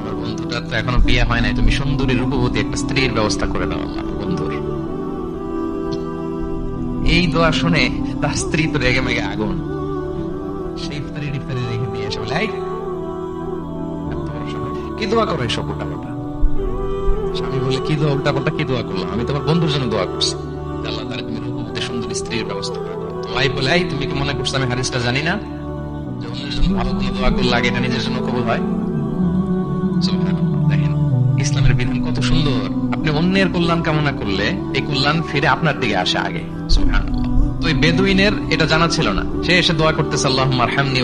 আমার বন্ধুটা তো এখনও বিয়ে হয় নাই। তুমি সুন্দরী রূপবতী একটা স্ত্রীর ব্যবস্থা করে দাও আল্লাহ বন্ধুর। এই দোয়া শুনে তার স্ত্রী তো রেগে মেগে আগুন। সেই রেখে দিয়ে এসে বলে "এই, এত বড় সাহস। কি দোয়া করো এসব স্বামী বলে কি দোয়া কি দোয়া করলাম? আমি তোমার বন্ধুর জন্য দোয়া করছি। আল্লাহ তাহলে তুমি রূপবতী সুন্দরী স্ত্রীর ব্যবস্থা করে দাও। বলে এই তুমি কি মনে করছ আমি হারিসটা জানি না? যে অন্যের জন্য ভালো দোয়া করলে এটা নিজের জন্য কবুল হয়? অন্যের কল্যাণ কামনা করলে এই কল্যাণ ফিরে আপনার দিকে আসে আগে। তো এই বেদুইনের এটা জানা ছিল না। সে এসে দোয়া করতেছে আল্লাহ মারহামনি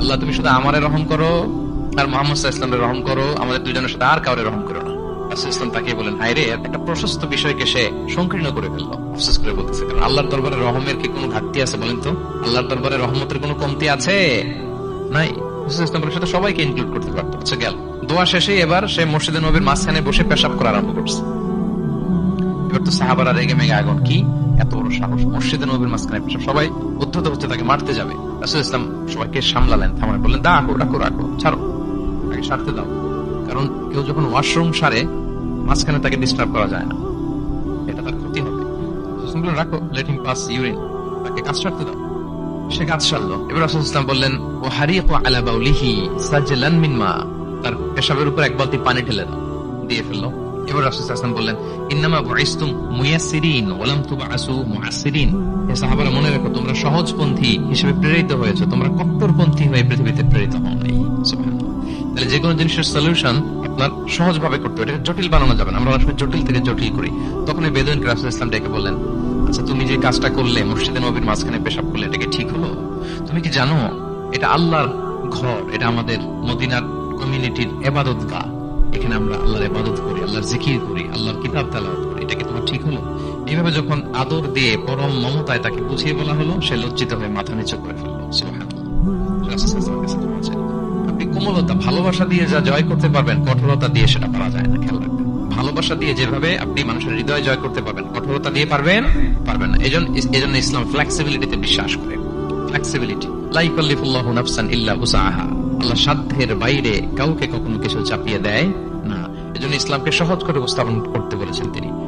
আল্লাহ, তুমি শুধু আমারে রহম করো আর মোহাম্মদ সাল্লাল্লাহু রহম করো। আমাদের দুজনের সাথে আর কাউরে রহম করো ইসলাম তাকে বলেন, হায় রে, একটা প্রশস্ত বিষয়কে সে সংকীর্ণ করে ফেলল। আফসোস করে বলতেছে, কারণ আল্লাহর দরবারে রহমের কি কোনো ঘাটতি আছে বলেন তো? আল্লাহর দরবারে রহমতের কোনো কমতি আছে? নাই সবাইকে ইনক্লুড করতে পারতো। আচ্ছা গেল। দোয়া শেষে এবার সে মসজিদে নবীর মাঝখানে বসে পেশাব করা আরম্ভ করছে। এবার তো সাহাবারা রেগে মেগে আগুন, কি? এত বড় সাহস। মসজিদে নবীর মাঝখানে পেশাব। সবাই উদ্ধত হচ্ছে, তাকে মারতে যাবে। রাসূল ইসলাম সবাইকে সামলালেন, থামালেন, বললেন রাখো রাখো রাখো, ছাড়ো। আগে সারতে দাও। কারণ কেউ যখন ওয়াশরুম সারে, মাঝখানে তাকে ডিস্টার্ব করা যায় না। এটা তার ক্ষতি হবে। রাখো লেট হিম পাস ইউরিন তাকে কাজ সারতে দাও। সে কাজ সারলো। এবার রাসূল ইসলাম বললেন ও হারিয়াকু আলা বাউলিহি মিন মা। তার পেশাবের উপর এক বালতি পানি ঢেলে দিয়ে এবার রাসূল ইসলাম বললেন, ইন্নামা সাহাবারা, মনে তোমরা সহজপন্থী হিসেবে প্রেরিত হয়েছে, তোমরা কট্টরপন্থী হয়ে পৃথিবীতে প্রেরিত হওনি। তাহলে যে কোনো জিনিসের সলিউশন আপনার সহজ ভাবে করতে হবে জটিল বানানো যাবে না। আমরা অনেক জটিল থেকে জটিল করি। তখন এই বেদুইন রাসূল ইসলাম ডেকে বললেন আচ্ছা তুমি যে কাজটা করলে, মসজিদে নবীর মাঝখানে পেশাব করলে, এটাকে তুমি কি জানো, এটা আল্লাহর ঘর, এটা আমাদের মদিনার কমিউনিটির এবাদত গা এখানে আমরা আল্লাহর এবাদত করি, আল্লাহর জিকির করি, আল্লাহর কিতাব তেলাওয়াত করি। এটা কি তোমার ঠিক হলো? এইভাবে যখন আদর দিয়ে পরম মমতায় তাকে বুঝিয়ে বলা হলো, সে লজ্জিত হয়ে মাথা নিচু করে ফেলল। আপনি কোমলতা, ভালোবাসা দিয়ে যা জয় করতে পারবেন, কঠোরতা দিয়ে সেটা পারা যায় না, খেয়াল রাখবেন। ভালোবাসা দিয়ে যেভাবে আপনি মানুষের হৃদয় জয় করতে পারবেন, কঠোরতা দিয়ে পারবেন পারবেন না। এজন্য এজন্য ইসলাম ফ্লেক্সিবিলিটিতে বিশ্বাস করে। ফ্লেক্সিবিলিটি নাফসান ইল্লা আল্লাহ সাধ্যের বাইরে কাউকে কখনো কিছু চাপিয়ে দেয় না। এজন্য ইসলামকে সহজ করে উপস্থাপন করতে বলেছেন তিনি।